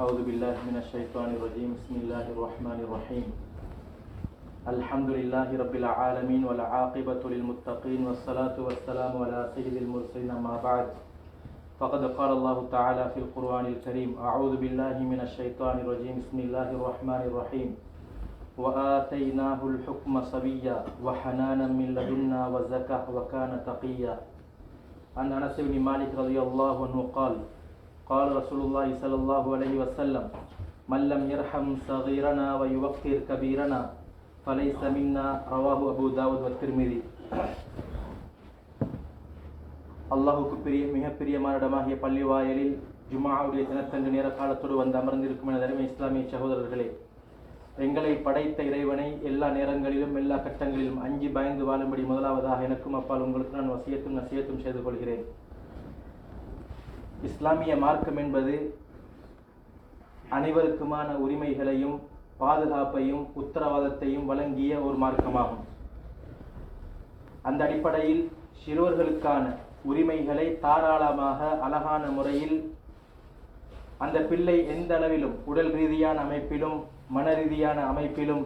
أعوذ بالله من الشيطان الرجيم. بسم الله الرحمن الرحيم. الحمد لله رب العالمين والعاقبة للمتقين والصلاة والسلام على سيد المرسلين أما بعد. فقد قال الله تعالى في القرآن الكريم أعوذ بالله من الشيطان الرجيم. بسم الله الرحمن الرحيم. وآتيناه الحكم صبيا وحنانا من لدنا وزكاة وكان تقيا. عن أنس بن مالك رضي الله عنه قال قال رسول الله صلى الله عليه وسلم من لم يرحم صغيرنا ويوقر كبيرنا فليس منا رواه أبو داود والترمذي அல்லாஹுக்கு பெரிய மிக பிரியமான இடமாகிய பள்ளி வாயலில் ஜுமாவுடைய தினத்தன்று நேர காலத்தோடு வந்து அமர்ந்திருக்கும் என தருமை இஸ்லாமிய சகோதரர்களே எங்களை படைத்த இறைவனை எல்லா நேரங்களிலும் எல்லா கட்டங்களிலும் அஞ்சி பயந்து வாழும்படி முதலாவதாக எனக்கும் அப்பால் உங்களுக்கு நான் வசியத்தும் நசியத்தும் செய்து கொள்கிறேன் இஸ்லாமிய மார்க்கம் என்பது அனைவருக்குமான உரிமைகளையும் பாதுகாப்பையும் உத்தரவாதத்தையும் வழங்கிய ஒரு மார்க்கமாகும். அந்த அடிப்படையில் சிறுவர்களுக்கான உரிமைகளை தாராளமாக அழகான முறையில் அந்த பிள்ளை எந்த அளவிலும் உடல் ரீதியான அமைப்பிலும் மன ரீதியான அமைப்பிலும்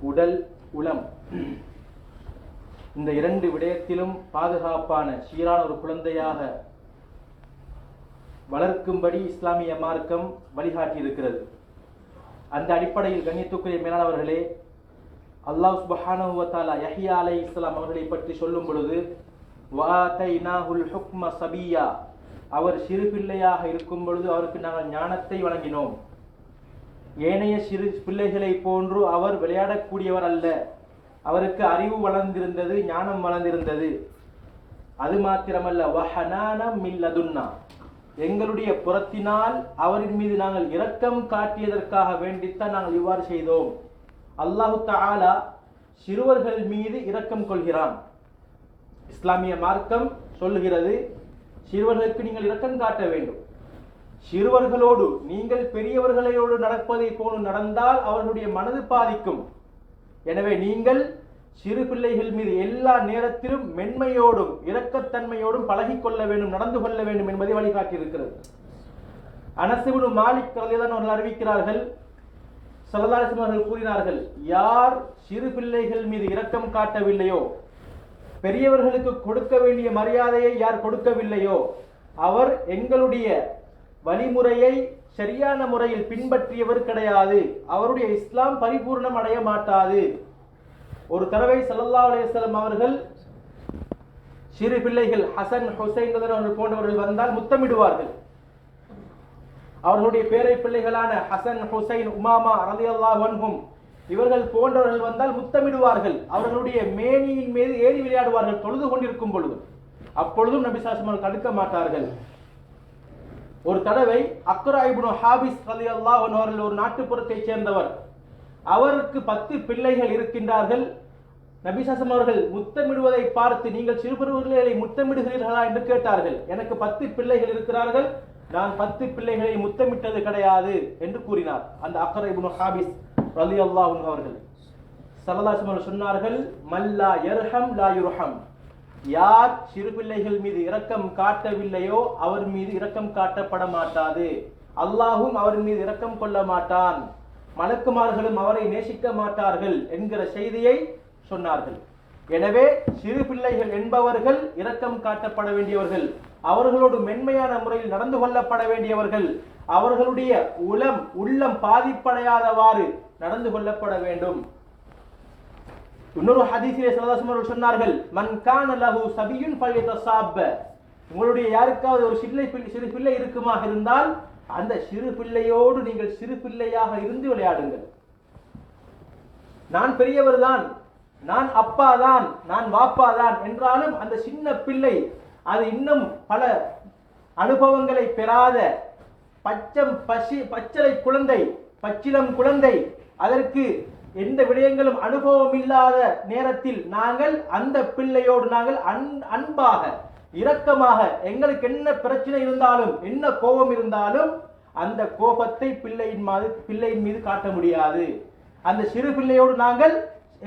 உடல் உளம் இந்த இரண்டு விடயத்திலும் பாதுகாப்பான சீரான ஒரு குழந்தையாக வளர்க்கும்படி இஸ்லாமிய மார்க்கம் வழிகாட்டியிருக்கிறது. அந்த அடிப்படையில் கண்ணியத்துக்குரிய மேலானவர்களே அல்லாஹ் சுபஹானுவத்தாலா யஹியா அலை இஸ்லாம் அவர்களை பற்றி சொல்லும் பொழுது வாதைனாஹுல் ஹுக்ம சபியா. அவர் சிறு பிள்ளையாக இருக்கும் பொழுது அவருக்கு நாங்கள் ஞானத்தை வழங்கினோம். ஏனைய சிறு பிள்ளைகளை போன்று அவர் விளையாடக்கூடியவர் அல்ல. அவருக்கு அறிவு வளர்ந்திருந்தது ஞானம் வளர்ந்திருந்தது. அது மாத்திரமல்ல வஹனானம் மில்லதுன்னா எங்களுடைய புறத்தினால் அவரின் மீது நாங்கள் இரக்கம் காட்டியதற்காக வேண்டித்தான் நாங்கள் இவ்வாறு செய்தோம். அல்லாஹு தாலா சிறுவர்கள் மீது இரக்கம் கொள்கிறான். இஸ்லாமிய மார்க்கம் சொல்லுகிறது சிறுவர்களுக்கு நீங்கள் இரக்கம் காட்ட வேண்டும். சிறுவர்களோடு நீங்கள் பெரியவர்களோடு நடப்பதை போல நடந்தால் அவர்களுடைய மனது பாதிக்கும். எனவே நீங்கள் சிறு பிள்ளைகள் மீது எல்லா நேரத்திலும் மென்மையோடும் இரக்கத்தன்மையோடும் பழகி கொள்ள வேண்டும் நடந்து கொள்ள வேண்டும் என்பதை வழிகாட்டியிருக்கிறது. அனசுவிடு மாலிக் கலைதான் அவர்கள் அறிவிக்கிறார்கள் சல்லல்லாஹு அவர்கள் கூறினார்கள் யார் சிறு பிள்ளைகள் மீது இரக்கம் காட்டவில்லையோ பெரியவர்களுக்கு கொடுக்க வேண்டிய மரியாதையை யார் கொடுக்கவில்லையோ அவர் எங்களுடைய வழிமுறையை சரியான முறையில் பின்பற்றியவர் கிடையாது. அவருடைய இஸ்லாம் பரிபூர்ணம் அடைய மாட்டாது. ஒரு தடவை சல்லல்லா அலையம் அவர்கள் சிறு பிள்ளைகள் ஹசன் ஹுசைன் போன்றவர்கள் வந்தால் முத்தமிடுவார்கள். அவர்களுடைய பேரை பிள்ளைகளான ஹசன் ஹுசைன் உமாமா ரலியல்லாஹு அன்ஹும் இவர்கள் போன்றவர்கள் வந்தால் முத்தமிடுவார்கள். அவர்களுடைய மேனியின் மீது ஏறி விளையாடுவார்கள் தொழுது கொண்டிருக்கும் பொழுது. அப்பொழுதும் நபிசாசம் அவர்கள் தடுக்க மாட்டார்கள். ஒரு தடவை அக்ரா ஹாபிஸ் ரலியல்லாஹு அன்ஹு அவர்கள் ஒரு நாட்டுப்புறத்தைச் சேர்ந்தவர். அவருக்கு பத்து பிள்ளைகள் இருக்கின்றார்கள். நபிசாசம் அவர்கள் முத்தமிடுவதை பார்த்து நீங்கள் சிறுபருவர்களை முத்தமிடுகிறீர்களா என்று கேட்டார்கள். எனக்கு பத்து பிள்ளைகள் இருக்கிறார்கள். நான் பத்து பிள்ளைகளை முத்தமிட்டது கிடையாது என்று கூறினார். அந்த அக்கரை ஹாபிஸ் ரலி அல்லாஹ் அவர்கள். சரதாசம் அவர்கள் சொன்னார்கள் மல்லா எர்ஹம் லா யுர்ஹம். யார் சிறு பிள்ளைகள் மீது இரக்கம் காட்டவில்லையோ அவர் மீது இரக்கம் காட்டப்பட மாட்டாது. அல்லாஹும் அவர் மீது இரக்கம் கொள்ள மாட்டான். மலக்குமார்களும் அவரை நேசிக்க மாட்டார்கள் என்கிற செய்தியை சொன்னார்கள். எனவே சிறு பிள்ளைகள் என்பவர்கள் இரக்கம் காட்டப்பட வேண்டியவர்கள் அவர்களோடு மென்மையான முறையில் நடந்து கொள்ளப்பட வேண்டியவர்கள் அவர்களுடைய உளம் உள்ளம் பாதிப்படையாதவாறு நடந்து கொள்ளப்பட வேண்டும். இன்னொரு ஹதீசிலே சல்லல்லாஹு சொன்னார்கள் மன் கான லஹு சபியுன் சாப்ப உங்களுடைய யாருக்காவது ஒரு சிறு பிள்ளை சிறு பிள்ளை இருக்குமாக இருந்தால் அந்த சிறு பிள்ளையோடு நீங்கள் சிறு பிள்ளையாக இருந்து விளையாடுங்கள். நான் பெரியவர் தான் நான் அப்பா தான் நான் வாப்பா தான் என்றாலும் அந்த சின்ன பிள்ளை அது இன்னும் பல அனுபவங்களை பெறாத பச்சம் பசி பச்சளை குழந்தை பச்சிலம் குழந்தை. அதற்கு எந்த விடயங்களும் அனுபவம் இல்லாத நேரத்தில் நாங்கள் அந்த பிள்ளையோடு நாங்கள் அன் அன்பாக இரக்கமாக எங்களுக்கு என்ன பிரச்சனை இருந்தாலும் என்ன கோபம் இருந்தாலும் அந்த கோபத்தை பிள்ளையின் மீது பிள்ளையின் மீது காட்ட முடியாது. அந்த சிறு பிள்ளையோடு நாங்கள்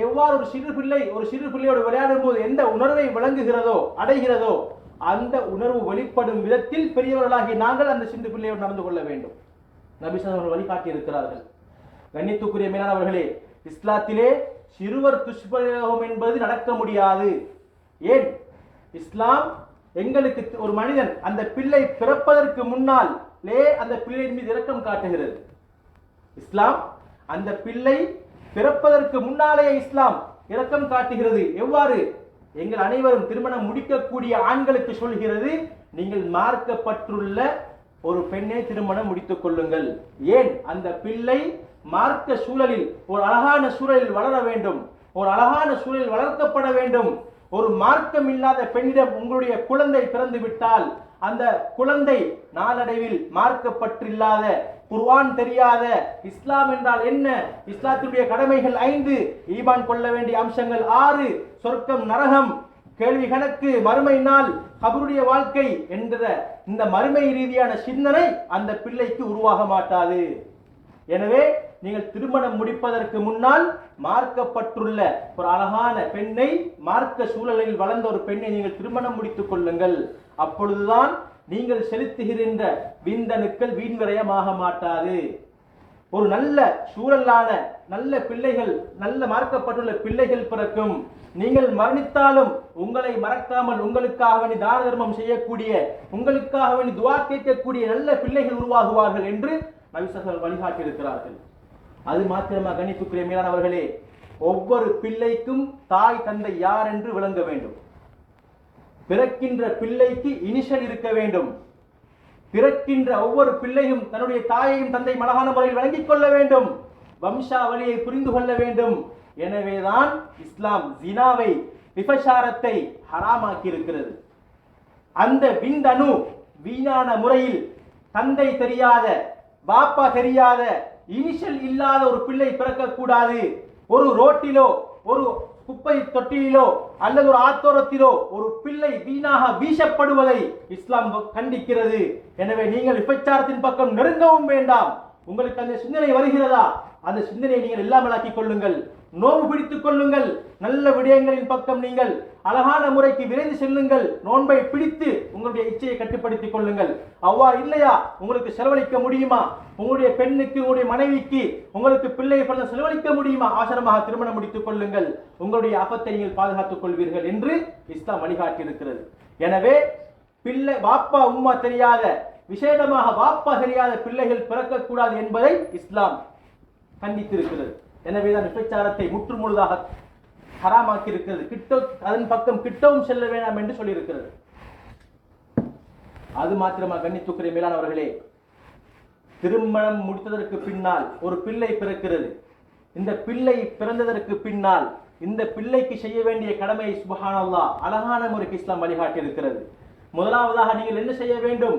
எவ்வாறு ஒரு சிறு பிள்ளை ஒரு சிறு பிள்ளையோடு விளையாடும் போது எந்த உணர்வை விளங்குகிறதோ அடைகிறதோ அந்த உணர்வு வெளிப்படும் விதத்தில் பெரியவர்களாகி நாங்கள் அந்த சிறு பிள்ளையோடு நடந்து கொள்ள வேண்டும். நபிசன் அவர்கள் வழிகாட்டி இருக்கிறார்கள். கண்ணித்துக்குரிய மேலானவர்களே இஸ்லாத்திலே சிறுவர் துஷ்பிரயோகம் என்பது நடக்க முடியாது. ஏன்? இஸ்லாம் எங்களுக்கு ஒரு மனிதன் அந்த பிள்ளை பிறப்பதற்கு முன்னால் லே அந்த பிள்ளையின் மீது இரக்கம் காட்டுகிறது. இஸ்லாம் அந்த பிள்ளை பிறப்பதற்கு முன்னாலே இஸ்லாம் இரக்கம் காட்டுகிறது. எவ்வாறு? எங்கள் அனைவரும் திருமணம் முடிக்கக்கூடிய ஆண்களுக்கு சொல்கிறது நீங்கள் மார்க்கப்பட்டுள்ள ஒரு பெண்ணை திருமணம் முடித்துக் கொள்ளுங்கள். ஏன்? அந்த பிள்ளை மார்க்க சூழலில் ஒரு அழகான சூழலில் வளர வேண்டும். ஒரு அழகான சூழலில் வளர்க்கப்பட வேண்டும். ஒரு மார்க்கம் இல்லாத பெண்ணிடம் உங்களுடைய குழந்தை பிறந்து விட்டால் அந்த குழந்தை நாளடைவில் மார்க்கப்பற்றில்லாத குர்ஆன் தெரியாத இஸ்லாம் என்றால் என்ன? இஸ்லாத்தினுடைய கடமைகள் ஐந்து. ஈமான் கொள்ள வேண்டிய அம்சங்கள் ஆறு. சொர்க்கம் நரகம். கேள்வி கணக்கு மறுமை நாள் கபருடைய வாழ்க்கை என்ற இந்த மறுமை ரீதியான சிந்தனை அந்த பிள்ளைக்கு உருவாக மாட்டாது. எனவே நீங்கள் திருமணம் முடிப்பதற்கு முன்னால் மார்க்கப்பட்டுள்ள ஒரு அழகான பெண்ணை மார்க்க சூழலில் வளர்ந்த ஒரு பெண்ணை நீங்கள் திருமணம் முடித்துக் கொள்ளுங்கள். அப்பொழுதுதான் நீங்கள் செலுத்துகின்ற விந்தணுக்கள் வீண்விரயமாக மாட்டாது. ஒரு நல்ல சூழலான நல்ல பிள்ளைகள் நல்ல மறக்கப்பட்டுள்ள பிள்ளைகள் பிறக்கும். நீங்கள் மரணித்தாலும் உங்களை மறக்காமல் உங்களுக்காக வேண்டி தான தர்மம் செய்யக்கூடிய உங்களுக்காக வேண்டி துவா கேட்கக்கூடிய நல்ல பிள்ளைகள் உருவாகுவார்கள் என்று நபிசர்கள் வழிகாட்டியிருக்கிறார்கள். அது மாத்திரமா கணிப்புக்குரிய மேலானவர்களே ஒவ்வொரு பிள்ளைக்கும் தாய் தந்தை யார் என்று விளங்க வேண்டும். பிறக்கின்ற பிள்ளைக்கு இனிஷல் இருக்க வேண்டும். பிறக்கின்ற ஒவ்வொரு பிள்ளையும் தன்னுடைய தாயையும் தந்தை மலகான முறையில் வழங்கிக் கொள்ள வேண்டும். வம்சாவளியை புரிந்து கொள்ள வேண்டும். எனவேதான் இஸ்லாம் ஜினாவை விபசாரத்தை ஹராமாக்கி இருக்கிறது அந்த விந்தணு வீணான முறையில் தந்தை தெரியாத பாப்பா தெரியாத இனிஷியல் இல்லாத ஒரு பிள்ளை பிறக்கக்கூடாது. ஒரு ரோட்டிலோ ஒரு குப்பை தொட்டியிலோ அல்லது ஒரு ஆத்தோரத்திலோ ஒரு பிள்ளை வீணாக வீசப்படுவதை இஸ்லாம் கண்டிக்கிறது. எனவே நீங்கள் விபச்சாரத்தின் பக்கம் நெருங்கவும் வேண்டாம். உங்களுக்கு அந்த சிந்தனை வருகிறதா? அந்த சிந்தனையை நீங்கள் இல்லாமலாக்கிக் கொள்ளுங்கள். நோவு பிடித்துக் கொள்ளுங்கள். நல்ல விடயங்களின் பக்கம் நீங்கள் அழகான முறைக்கு விரைந்து செல்லுங்கள். நோன்பை பிடித்து உங்களுடைய இச்சையை கட்டுப்படுத்திக் கொள்ளுங்கள். அவ்வாறு இல்லையா? உங்களுக்கு செலவழிக்க முடியுமா? உங்களுடைய பெண்ணுக்கு உங்களுடைய மனைவிக்கு உங்களுக்கு பிள்ளை பிறந்த செலவழிக்க முடியுமா? அவசரமாக திருமணம் முடித்துக் கொள்ளுங்கள். உங்களுடைய ஆபத்தை நீங்கள் பாதுகாத்துக் கொள்வீர்கள் என்று இஸ்லாம் வழிகாட்டி இருக்கிறது எனவே பிள்ளை பாப்பா உம்மா தெரியாத விசேடமாக வாப்பா தெரியாத பிள்ளைகள் பிறக்கக்கூடாது என்பதை இஸ்லாம் கண்டித்திருக்கிறது. எனவேதான் விபச்சாரத்தை முற்று முழுதாக ஹராமாக்கி இருக்கிறது கிட்ட அதன் பக்கம் கிட்டவும் செல்ல வேண்டாம் என்று சொல்லியிருக்கிறது. அது மாத்திரமா கண்ணித்துக்குரிய மேலானவர்களே திருமணம் முடித்ததற்கு பின்னால் ஒரு பிள்ளை பிறக்கிறது. இந்த பிள்ளை பிறந்ததற்கு பின்னால் இந்த பிள்ளைக்கு செய்ய வேண்டிய கடமை சுபஹானல்லா அழகான முறைக்கு இஸ்லாம் வழிகாட்டி இருக்கிறது முதலாவதாக நீங்கள் என்ன செய்ய வேண்டும்?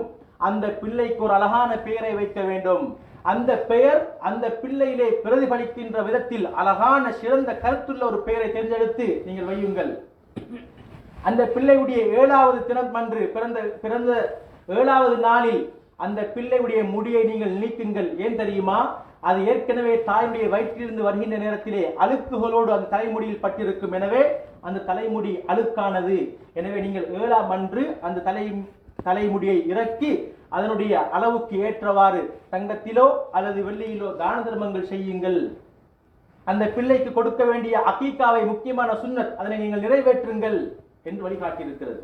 அந்த பிள்ளைக்கு ஒரு அழகான பெயரை வைக்க வேண்டும். அந்த பெயர் அந்த பிள்ளையிலே பிரதிபலிக்கின்ற விதத்தில் அழகான சிறந்த கருத்துள்ள ஒரு பெயரை தேர்ந்தெடுத்து நீங்கள் வையுங்கள். அந்த பிள்ளையுடைய ஏழாவது தினம் அன்று பிறந்த பிறந்த ஏழாவது நாளில் அந்த பிள்ளையுடைய முடியை நீங்கள் நீக்குங்கள். ஏன் தெரியுமா? அது ஏற்கனவே தாயுடைய வயிற்றிலிருந்து வருகின்ற நேரத்திலே அழுக்குகளோடு அந்த தலைமுடியில் பட்டிருக்கும். எனவே அந்த தலைமுடி அழுக்கானது. எனவே நீங்கள் ஏழாம் அன்று அந்த தலை தலைமுடியை இறக்கி அதனுடைய அளவுக்கு ஏற்றவாறு தங்கத்திலோ அல்லது வெள்ளியிலோ தான தர்மங்கள் செய்யுங்கள். அந்த பிள்ளைக்கு கொடுக்க வேண்டிய அகீக்காவை முக்கியமான சுன்னத் அதனை நீங்கள் நிறைவேற்றுங்கள் என்று வழிகாட்டியிருக்கிறது.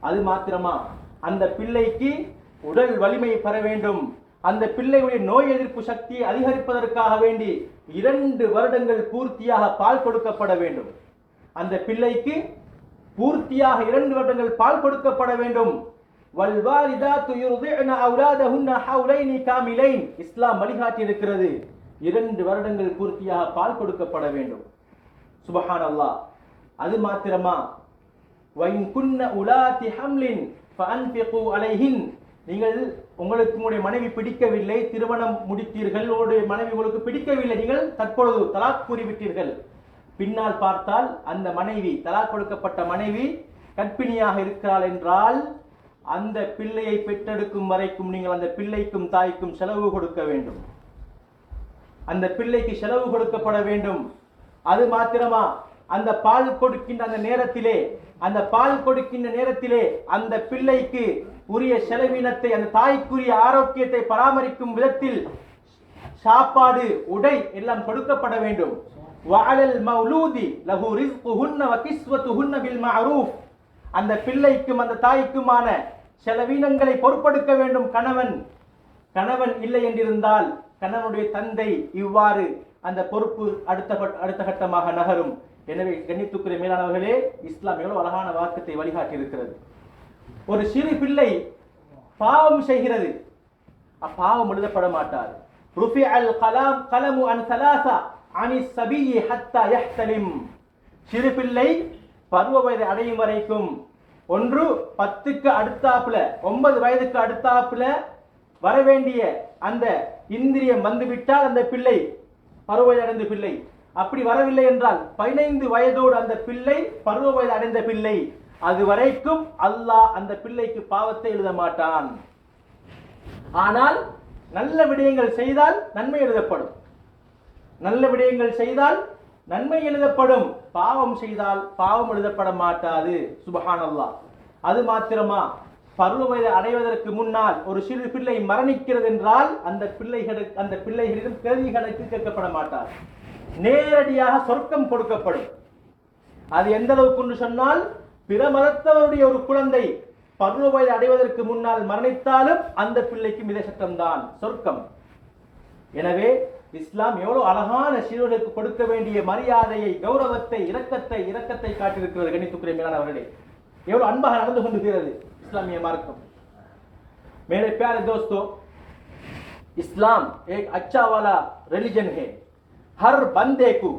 அது மாத்திரமா? அந்த பிள்ளைக்கு உடல் வலிமை பெற வேண்டும். அந்த பிள்ளையுடைய நோய் எதிர்ப்பு சக்தியை அதிகரிப்பதற்காக வேண்டி இரண்டு வருடங்கள் பூர்த்தியாக பால் கொடுக்கப்பட வேண்டும். அந்த பிள்ளைக்கு பூர்த்தியாக இரண்டு வருடங்கள் பால் கொடுக்கப்பட வேண்டும். வல்வாலிதாத்து யுர்திஅன அவுலாதஹுன்ன ஹவுலைனி காமிலைன். இஸ்லாம் வழிகாட்டி இருக்கிறது இரண்டு வருடங்கள் பூர்த்தியாக பால் கொடுக்கப்பட வேண்டும். சுபஹான் அல்லாஹ் அது மாத்திரமா? வைன் குன்ன உலாத்தி ஹம்லின் ஃபஅன்ஃபிகு அலைஹின். நீங்கள் உங்களுக்கு உங்களுடைய மனைவி பிடிக்கவில்லை திருமணம் முடித்தீர்கள் உங்களுடைய மனைவி உங்களுக்கு பிடிக்கவில்லை நீங்கள் தற்பொழுது தலாக் கூறிவிட்டீர்கள். பின்னால் பார்த்தால் அந்த மனைவி தலாக் கொடுக்கப்பட்ட மனைவி கற்பிணியாக இருக்கிறாள் என்றால் அந்த பிள்ளையை பெற்றெடுக்கும் வரைக்கும் நீங்கள் அந்த பிள்ளைக்கும் தாய்க்கும் செலவு கொடுக்க வேண்டும். அந்த பிள்ளைக்கு செலவு கொடுக்கப்பட வேண்டும். அது மாத்திரமா அந்த பால் கொடுக்கின்ற அந்த நேரத்திலே அந்த பால் கொடுக்கின்ற நேரத்திலே அந்த பிள்ளைக்கு உரிய செலவினத்தை அந்த தாய்க்குரிய ஆரோக்கியத்தை பராமரிக்கும் விதத்தில் சாப்பாடு உடை எல்லாம் கொடுக்கப்பட வேண்டும். வஅலல் மௌலூதி லஹு ரிஸ்குஹுன்ன வ கிஸ்வத்துஹுன்ன பில் மஅரூஃப் அந்த பிள்ளைக்கும் அந்த தாய்க்குமான செலவீனங்களை பொறுப்பெடுக்க வேண்டும் கணவன். கணவன் இல்லை என்றிருந்தால் கணவனுடைய தந்தை இவ்வாறு அந்த பொறுப்பு அடுத்த அடுத்த கட்டமாக நகரும். எனவே கண்ணித்துக்குரிய மேலானவர்களே இஸ்லாம் எவ்வளவு அழகான வாக்கத்தை வழிகாட்டி இருக்கிறது ஒரு சிறு பிள்ளை பாவம் செய்கிறது. அப்பாவம் எழுதப்பட மாட்டார். ருஃபி அல் கலாம் கலமு அன் சலாசா அனி சபியி ஹத்தா யஹ்தலிம். சிறு பிள்ளை பருவ வயது அடையும் வரைக்கும் ஒன்று பத்துக்கு அடுத்தாப்புல ஒன்பது வயதுக்கு அடுத்தாப்புல வர வேண்டிய அந்த இந்திரியம் வந்துவிட்டால் அந்த பிள்ளை பருவ வயது அடைந்த பிள்ளை. அப்படி வரவில்லை என்றால் பதினைந்து வயதோடு அந்த பிள்ளை பருவ வயது அடைந்த பிள்ளை. அது வரைக்கும் அல்லாஹ் அந்த பிள்ளைக்கு பாவத்தை எழுத மாட்டான். ஆனால் நல்ல விடயங்கள் செய்தால் நன்மை எழுதப்படும். நல்ல விடயங்கள் செய்தால் நன்மை எழுதப்படும். பாவம் செய்தால் பாவம் எழுதப்பட மாட்டாது. சுபஹானல்லா. அது மாத்திரமா? பருவ அடைவதற்கு முன்னால் ஒரு சிறு பிள்ளை மரணிக்கிறது என்றால் அந்த பிள்ளைகளுக்கு அந்த பிள்ளைகளிடம் கேள்விகளுக்கு கேட்கப்பட மாட்டார் நேரடியாக சொர்க்கம் கொடுக்கப்படும். அது எந்த அளவுக்கு என்று சொன்னால் பிற மதத்தவருடைய ஒரு குழந்தை பருவ வயது அடைவதற்கு முன்னால் மரணித்தாலும் அந்த பிள்ளைக்கும் இதே சட்டம்தான் சொர்க்கம். எனவே இஸ்லாம் எவ்வளவு அழகான சிறுவர்களுக்கு கொடுக்க வேண்டிய மரியாதையை கௌரவத்தை இரக்கத்தை இரக்கத்தை காட்டியிருக்கிறது கணித்துக்குரிய மேலானவர்களே எவ்வளவு அன்பாக நடந்து கொண்டிருக்கிறது இஸ்லாமிய மார்க்கம் मेरे प्यारे दोस्तों इस्लाम एक अच्छा वाला रिलीजन है हर बंदे को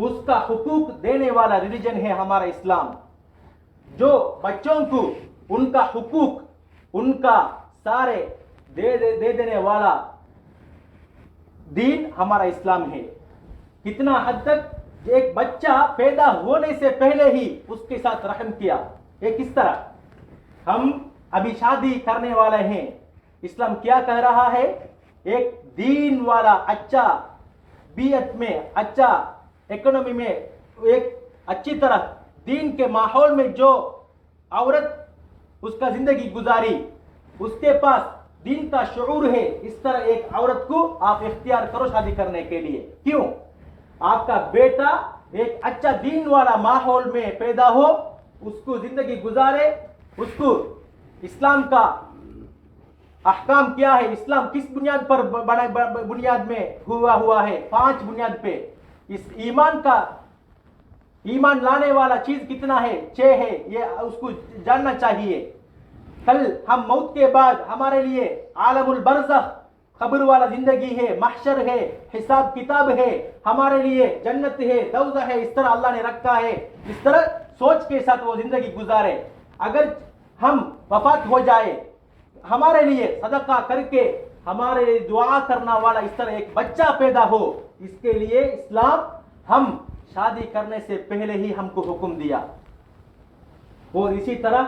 उसका हुकूक देने वाला रिलीजन है हमारा इस्लाम जो बच्चों को उनका हुकूक उनका सारे दे दे, दे देने वाला दीन हमारा इस्लाम है। कितना हद तक एक बच्चा पैदा होने से पहले ही उसके साथ रहम किया। ये किस तरह? हम अभी शादी करने वाले हैं। इस्लाम क्या कह रहा है? एक दीन वाला अच्छा बीयत में अच्छा इकोनॉमी में एक अच्छी तरह दीन के माहौल में जो औरत उसका ज़िंदगी गुजारी, उसके पास दीन का शूर है इस तरह एक औरत को आप इख्तियार करो शादी करने के लिए। क्यों? आपका बेटा एक अच्छा दीन वाला माहौल में पैदा हो, उसको ज़िंदगी गुजारे, उसको इस्लाम का अहकाम क्या है। इस्लाम किस बुनियाद पर बुनियाद में हुआ हुआ है? पाँच बुनियाद पे। इस ईमान का, ईमान लाने वाला चीज़ कितना है? छह है। ये उसको जानना चाहिए। कल हम मौत के बाद हमारे लिए आलमुल बरज़ख खबर वाला ज़िंदगी है, महशर है, हिसाब किताब है, हमारे लिए जन्नत है दौजा है, इस तरह अल्लाह ने रखा है। इस तरह सोच के साथ वो ज़िंदगी गुजारे। अगर हम वफात हो जाए, हमारे लिए सदका करके हमारे लिए दुआ करना वाला इस तरह एक बच्चा पैदा हो, इसके लिए इस्लाम हम शादी करने से पहले ही हमको हुक्म दिया। और इसी तरह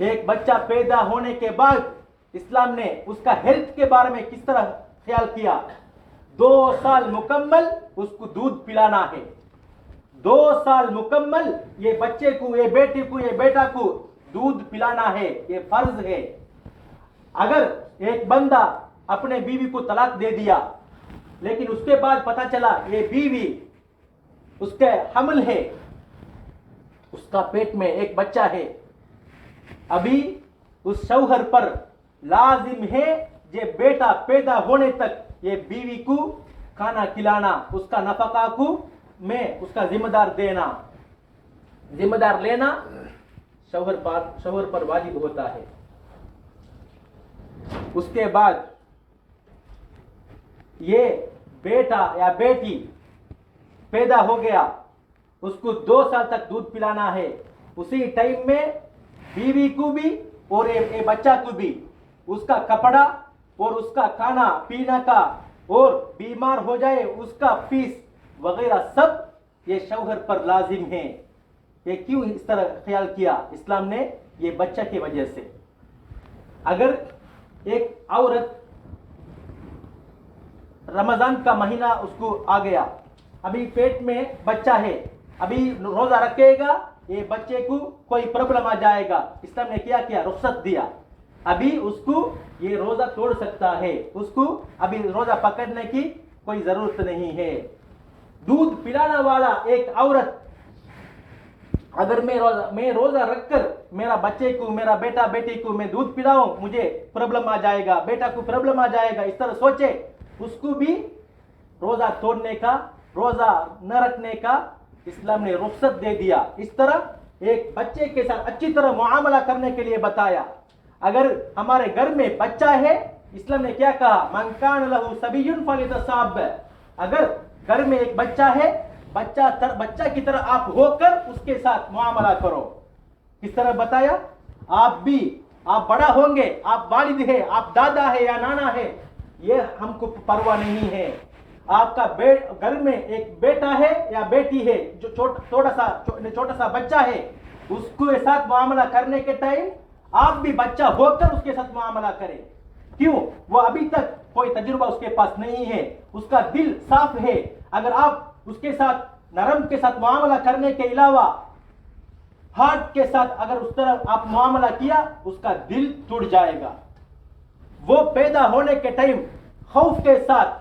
एक बच्चा पैदा होने के बाद इस्लाम ने उसका हेल्थ के बारे में किस तरह ख्याल किया? दो साल मुकम्मल, उसको दूध पिलाना है। दो साल मुकम्मल, ये बच्चे को, ये बेटे को, ये बेटा को दूध पिलाना है, ये फ़र्ज़ है। अगर एक बंदा अपने बीवी को तलाक दे दिया, लेकिन उसके बाद पता चला ये बीवी उसके हमल है, उसका पेट में एक बच्चा है अभी उस शौहर पर लाजिम है ये बेटा पैदा होने तक ये बीवी को खाना खिलाना, उसका नफका को में उसका जिम्मेदार देना। जिम्मेदार लेना शौहर पर शौहर पर वाजिब होता है। उसके बाद ये बेटा या बेटी पैदा हो गया, उसको दो साल तक दूध पिलाना है। उसी टाइम में बीवी को भी और ये, ये बच्चा को भी। उसका कपड़ा और उसका खाना पीना का और बीमार हो जाए उसका फ़ीस वगैरह सब ये शौहर पर लाजिम है। ये क्यों इस तरह ख्याल किया इस्लाम ने ये बच्चा की वजह से? अगर एक औरत रमज़ान का महीना उसको आ गया अभी पेट में बच्चा है अभी रोजा रखेगा ये बच्चे को कोई प्रॉब्लम आ जाएगा। इस्लाम ने क्या किया? रुख्सत दिया। अभी उसको ये रोजा तोड़ सकता है। उसको अभी रोजा पकड़ने की कोई ज़रूरत नहीं है। दूध पिलाने वाला एक औरत, अगर मैं रोजा मैं रोजा रखकर मेरा बच्चे को, मेरा बेटा, बेटी को मैं दूध पिलाऊं, मुझे प्रॉब्लम आ जाएगा। बेटा को प्रॉब्लम आ जाएगा। इस तरह सोचे। उसको भी रोजा तोड़ने का, रोजा न रखने का इस्लाम ने रुख्सत दे दिया। इस तरह एक बच्चे के साथ अच्छी तरह मुआमला करने के लिए बताया। अगर हमारे घर में बच्चा है इस्लाम ने क्या कहा? मंकान लहू सबीयुन फलितसाब। अगर घर में एक बच्चा है बच्चा तर, बच्चा की तरह आप होकर उसके साथ मुआमला करो। किस तरह बताया? आप भी आप बड़ा होंगे आप वालिद है आप दादा है या नाना है ये हमको परवाह नहीं है। आपका घर में एक बेटा है या बेटी है, जो छोटा सा छोटा सा बच्चा है, उसको साथ मामला करने के टाइम आप भी बच्चा होकर उसके साथ मामला करें। क्यों? वो अभी तक कोई तजुर्बा उसके पास नहीं है, उसका दिल साफ़ है। अगर आप उसके साथ, नरम के साथ मामला करने के अलावा हार्ट के साथ अगर उस तरह आप मामला किया, उसका दिल टूट जाएगा। वो पैदा होने के टाइम खौफ के साथ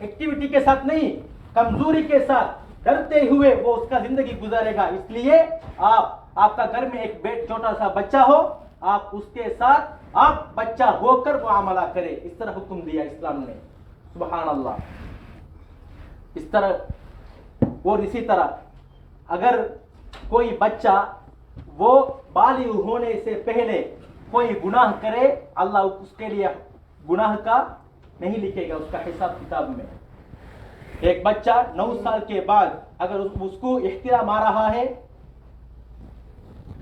एक्टिविटी के साथ नहीं, कमज़ोरी के साथ डरते हुए वो उसका ज़िंदगी गुजारेगा। इसलिए आप, आपका घर में एक बेट छोटा सा बच्चा हो, आप उसके साथ, आप बच्चा होकर मुआमला करें। इस तरह हुक्म दिया इस्लाम ने। सुबहान अल्लाह इस तरह और इसी तरह, अगर कोई बच्चा वो बालिग होने से पहले कोई गुनाह करे, अल्लाह उसके लिए गुनाह का नहीं लिखेगा उसका हिसाब किताब में। एक बच्चा नौ साल के बाद अगर उस, उसको इख्तिराम आ रहा है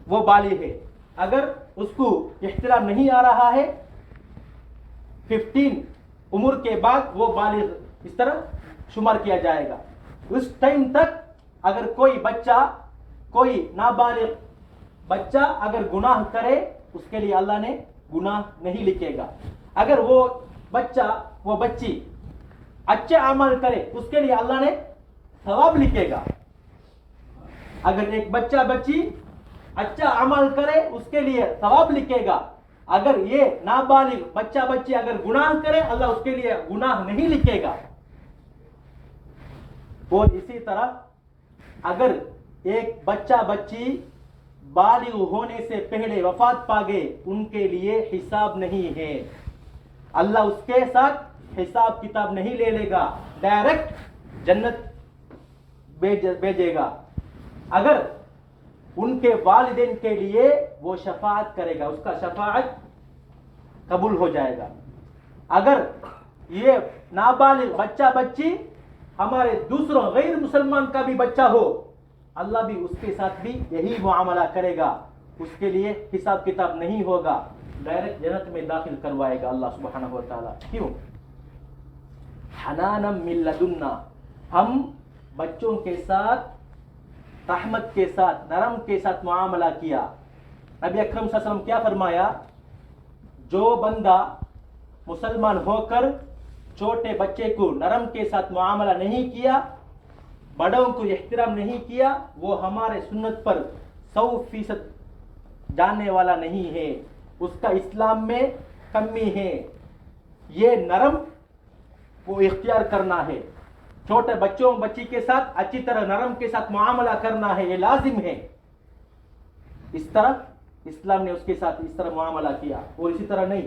वो बाली है। अगर उसको इख्तिराम नहीं आ रहा है 15 उम्र के बाद वो बालिग इस तरह शुमार किया जाएगा। उस टाइम तक अगर कोई बच्चा कोई नाबालिग बच्चा अगर गुनाह करे उसके लिए अल्लाह ने गुनाह नहीं लिखेगा। अगर वो बच्चा, व बच्ची। अच्छे अमल करे, उसके लिए अल्लाह ने सवाब लिखेगा। अगर एक बच्चा बच्ची अच्छा अमल करे, उसके लिए सवाब लिखेगा। अगर ये नाबालिग बच्चा बच्ची अगर गुनाह करे, अल्लाह उसके लिए गुनाह नहीं लिखेगा। और इसी तरह, अगर एक बच्चा बच्ची बालिग होने से पहले वफात पा गए उनके लिए हिसाब नहीं है। अल्लाह उसके साथ हिसाब किताब नहीं ले लेगा। डायरेक्ट जन्नत भेज, भेजेगा। अगर उनके वालदेन के लिए वो शफात करेगा, उसका शफात कबूल हो जाएगा। अगर ये नाबालिग बच्चा बच्ची हमारे दूसरों गैर मुसलमान का भी बच्चा हो, अल्लाह भी उसके साथ भी यही मामला करेगा। उसके लिए हिसाब किताब नहीं होगा। डायरेक्ट जन्नत में दाखिल करवाएगा अल्लाह सुबहानहु व तआला। क्यों? हनानम मिल्लदुन्ना हम बच्चों के साथ रहमत के साथ, नरम के साथ मामला किया। नबी अकरम वसल्लम क्या फरमाया? जो बंदा मुसलमान होकर छोटे बच्चे को नरम के साथ मामला नहीं किया, बड़ों को एहतराम नहीं किया, वो हमारे सुन्नत पर सौ फ़ीसद जानने वाला नहीं है। उसका इस्लाम में कमी है। ये नरम वो इख्तियार करना है। छोटे बच्चों, बच्ची के साथ अच्छी तरह नरम के साथ मामला करना है, ये लाजिम है। इस तरह इस्लाम ने उसके साथ इस तरह मामला किया और इसी तरह नहीं,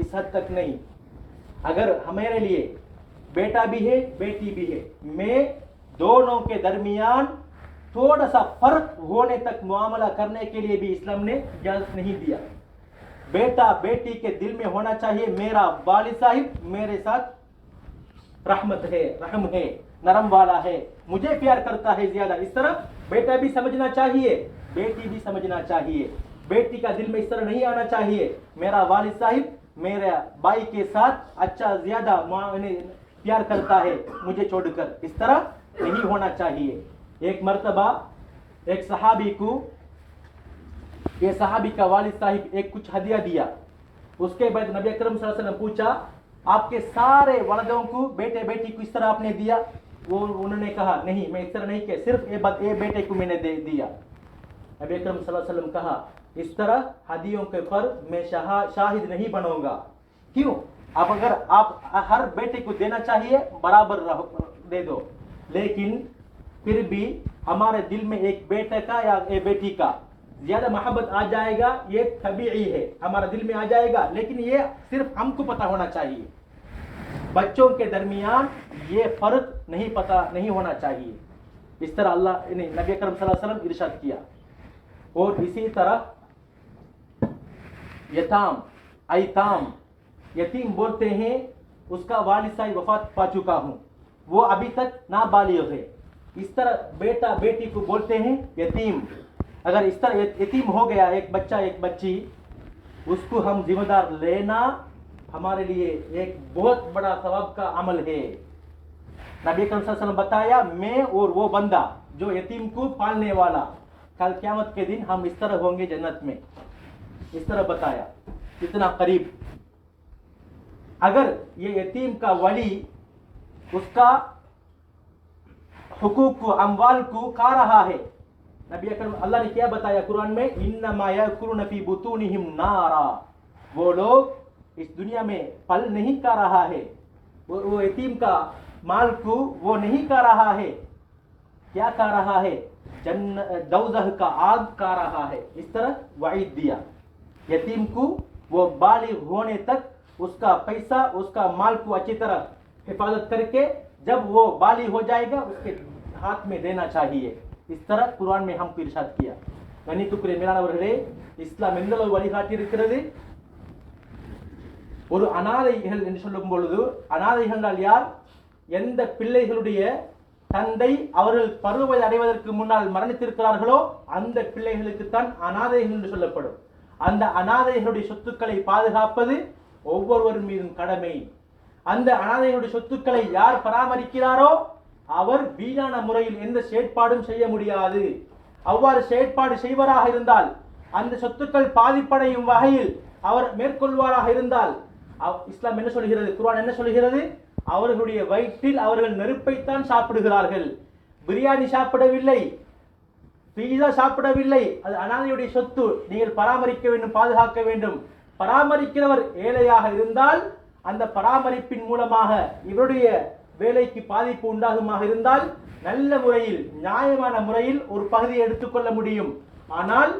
इस हद तक नहीं। अगर हमारे लिए बेटा भी है, बेटी भी है, मैं दोनों के दरमियान थोड़ा सा फ़र्क होने तक मामला करने के लिए भी इस्लाम ने इजाज़त नहीं दिया। बेटा बेटी के दिल में होना चाहिए मेरा वाली साहिब, मेरे साथ रहमत है, रहम है, नरम वाला है, मुझे प्यार करता है ज़्यादा। इस तरह बेटा भी समझना चाहिए, बेटी भी समझना चाहिए। बेटी का दिल में इस तरह नहीं आना चाहिए। मेरा वालिद साहिब, मेरे भाई के साथ अच्छा ज़्यादा प्यार करता है, मुझे छोड़कर। इस तरह नहीं होना चाहिए। एक मरतबा एक सहाबी को ये सहाबी का वालिद साहिब एक कुछ हदिया दिया। उसके बाद नबी अकरम वसल्लम पूछा, आपके सारे वलदों को बेटे बेटी को इस तरह आपने दिया? वो उन्होंने कहा, नहीं, मैं इस तरह नहीं किया, सिर्फ़ ये बत- ये बेटे को मैंने दे, दिया। नबी अकरम वसल्लम कहा, इस तरह हदियों के पर मैं शाह, शाहिद नहीं बनूँगा। क्यों? अब अगर, आप हर बेटे को देना चाहिए, बराबर रहो, दे दो। लेकिन फिर भी हमारे दिल में एक बेटे का या एक बेटी का ज़्यादा मोहब्बत आ जाएगा, ये तबीई है, हमारा दिल में आ जाएगा, लेकिन ये सिर्फ़ हमको पता होना चाहिए। बच्चों के दरमियान ये फ़र्क नहीं पता, नहीं होना चाहिए। इस तरह अल्लाह नहीं नबी करम वसल्लम इरशाद किया। और इसी तरह यताम ऐताम यतीम बोलते हैं, उसका साहिब वफात पा चुका हूँ। वो अभी तक नाबालिग है। इस तरह बेटा बेटी को बोलते हैं यतीम। अगर इस तरह यतीम हो गया, एक बच्चा, एक बच्ची, उसको हम जिम्मेदार लेना हमारे लिए एक बहुत बड़ा सवाब का अमल है। नबी वसल्लम बताया, मैं और वो बंदा जो यतीम को पालने वाला, कल क्यामत के दिन हम इस तरह होंगे जन्नत में। इस तरह बताया, इतना करीब। अगर ये यतीम का वली, उसका हुकूक को, अमवाल को खा रहा है नबी अकरम अल्लाह ने क्या बताया कुरान में? इन्नमा यकुरुन फ़ी बुतूनिहिम नारा। वो लोग इस दुनिया में पल नहीं कर रहा है। वो, वो यतीम का माल को वो नहीं कर रहा है। क्या कर रहा है? जन्न दौजह का आग का रहा है। इस तरह वाइद दिया। यतीम को वो बालिग होने तक उसका पैसा उसका माल को अच्छी तरह हिफाजत करके जब वो बाली हो जाएगा उसके हाथ में देना चाहिए। इस तरह குர்ஆன் में हमको इरशाद किया கணித்துக்குரிய மேலானவர்களே இஸ்லாம் எந்த அளவு வழிகாட்டி இருக்கிறது ஒரு அனாதைகள் என்று சொல்லும் பொழுது அனாதைகள் என்றால் யார் எந்த பிள்ளைகளுடைய தந்தை அவர்கள் பருவ அடைவதற்கு முன்னால் மரணித்திருக்கிறார்களோ அந்த பிள்ளைகளுக்கு தான் அனாதைகள் என்று சொல்லப்படும் அந்த அனாதைகளுடைய சொத்துக்களை பாதுகாப்பது ஒவ்வொருவர் மீதும் கடமை அந்த அனாதைகளுடைய சொத்துக்களை யார் பராமரிக்கிறாரோ அவர் வீணான முறையில் எந்த செயற்பாடும் செய்ய முடியாது. அவ்வாறு செயற்பாடு செய்வராக இருந்தால் அந்த சொத்துக்கள் பாதிப்படையும் வகையில் அவர் மேற்கொள்வாராக இருந்தால் இஸ்லாம் என்ன சொல்கிறது? குர்ஆன் என்ன சொல்கிறது? அவர்களுடைய வயிற்றில் அவர்கள் நெருப்பைத்தான் சாப்பிடுகிறார்கள். பிரியாணி சாப்பிடவில்லை பீஸா சாப்பிடவில்லை. அது அனாதையுடைய சொத்து. நீங்கள் பராமரிக்க வேண்டும் பாதுகாக்க வேண்டும். பராமரிக்கிறவர் ஏழையாக இருந்தால் அந்த பராமரிப்பின் மூலமாக இவருடைய வேலைக்கு பாதிப்பு உண்டாகுமாக இருந்தால் நல்ல முறையில் நியாயமான முறையில் ஒரு பகுதியை எடுத்துக்கொள்ள முடியும். ஆனால்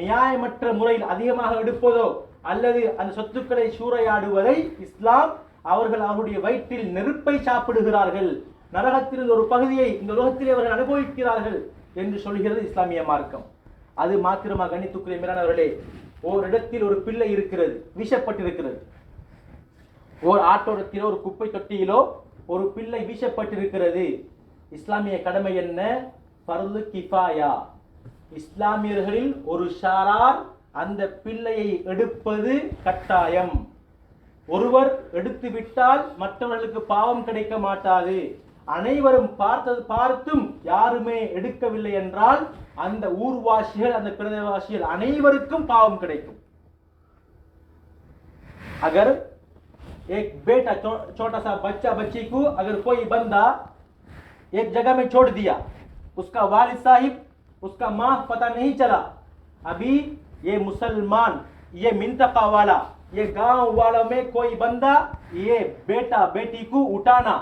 நியாயமற்ற முறையில் அதிகமாக எடுப்பதோ அல்லது அந்த சொத்துக்களை சூறையாடுவதை இஸ்லாம் அவர்கள் அவருடைய வயிற்றில் நெருப்பை சாப்பிடுகிறார்கள். நரகத்திலிருந்து ஒரு பகுதியை இந்த உலகத்தில் அவர்கள் அனுபவிக்கிறார்கள் என்று சொல்கிறது இஸ்லாமிய மார்க்கம். அது மாத்திரமா கணித்துக்குரிய மீறானவர்களே ஓரிடத்தில் ஒரு பிள்ளை இருக்கிறது வீசப்பட்டிருக்கிறது. ஒரு ஆட்டோரத்திலோ ஒரு குப்பை தொட்டியிலோ ஒரு பிள்ளை வீசப்பட்டிருக்கிறது. இஸ்லாமிய கடமை என்ன? பருது கிஃபாயா. இஸ்லாமியர்களில் ஒரு ஷாரார் அந்த பிள்ளையை எடுப்பது கட்டாயம். ஒருவர் எடுத்து விட்டால் மற்றவர்களுக்கு பாவம் கிடைக்க மாட்டாது. அனைவரும் பார்த்தது பார்த்தும் யாருமே எடுக்கவில்லை என்றால் அந்த ஊர்வாசிகள் அந்த பிரதவாசிகள் அனைவருக்கும் பாவம் கிடைக்கும். அகர் एक बेटा छोटा सा बच्चा बच्ची को अगर कोई बंदा एक जगह में छोड़ दिया, उसका वालिद साहिब, उसका माँ पता नहीं चला, अभी ये मुसलमान, ये मिनतका वाला, ये गाँव वालों में कोई बंदा ये बेटा बेटी को उठाना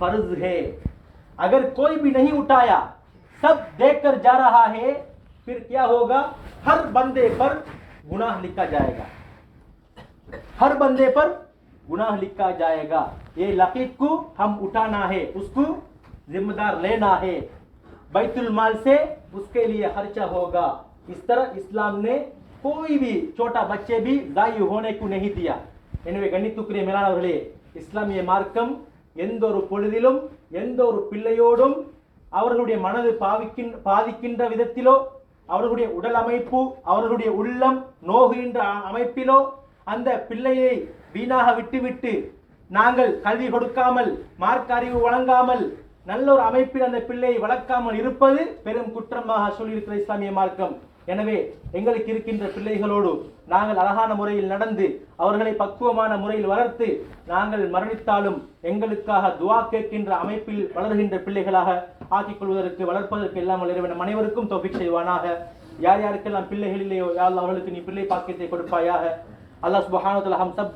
फ़र्ज़ है। अगर कोई भी नहीं उठाया, सब देखकर जा रहा है, फिर क्या होगा? हर बंदे पर गुनाह लिखा जाएगा। हर बंदे पर गुनाह लिखा जाएगा ये लकीत को हम उठाना है उसको जिम्मेदार लेना है बैतुल माल से उसके लिए खर्चा होगा इस तरह इस्लाम ने कोई भी छोटा बच्चे भी दायी होने को नहीं दिया எனவே கண்ணித்துக்குரிய மேலானவர்களே இஸ்லாமிய மார்க்கம் எந்த ஒரு பொழுதிலும் எந்த ஒரு பிள்ளையோடும் அவர்களுடைய மனது பாவிக்கின் பாதிக்கின்ற விதத்திலோ அவர்களுடைய உடல் அமைப்பு அவர்களுடைய உள்ளம் நோகுகின்ற அ- அமைப்பிலோ அந்த பிள்ளையை வீணாக விட்டுவிட்டு நாங்கள் கல்வி கொடுக்காமல் மார்க் அறிவு வழங்காமல் நல்ல ஒரு அமைப்பில் அந்த பிள்ளையை வளர்க்காமல் இருப்பது பெரும் குற்றமாக சொல்லியிருக்கிற இஸ்லாமிய மார்க்கம். எனவே எங்களுக்கு இருக்கின்ற பிள்ளைகளோடு நாங்கள் அழகான முறையில் நடந்து அவர்களை பக்குவமான முறையில் வளர்த்து நாங்கள் மரணித்தாலும் எங்களுக்காக துவா கேட்கின்ற அமைப்பில் வளர்கின்ற பிள்ளைகளாக ஆக்கிக் கொள்வதற்கு வளர்ப்பதற்கு எல்லாம் இறைவன் அனைவருக்கும் தௌஃபிக் செய்வானாக. யார் யாருக்கெல்லாம் பிள்ளைகள் இல்லையோ அவர்களுக்கு நீ பிள்ளை பாக்கியத்தை கொடுப்பாயாக? अल्लाह सुबहान तला हम सब,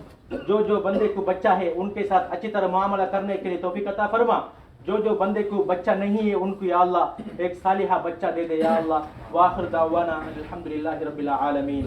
जो जो बंदे को बच्चा है, उनके साथ अच्छी तरह मामला करने के लिए तोफ़ी कता फरमा। जो जो बंदे को बच्चा नहीं है, उनको या अल्लाह एक सालिहा बच्चा दे दे, या अल्लाह। वाखिर दावाना अलहमदिल्ला रबीआलमीन आलमीन।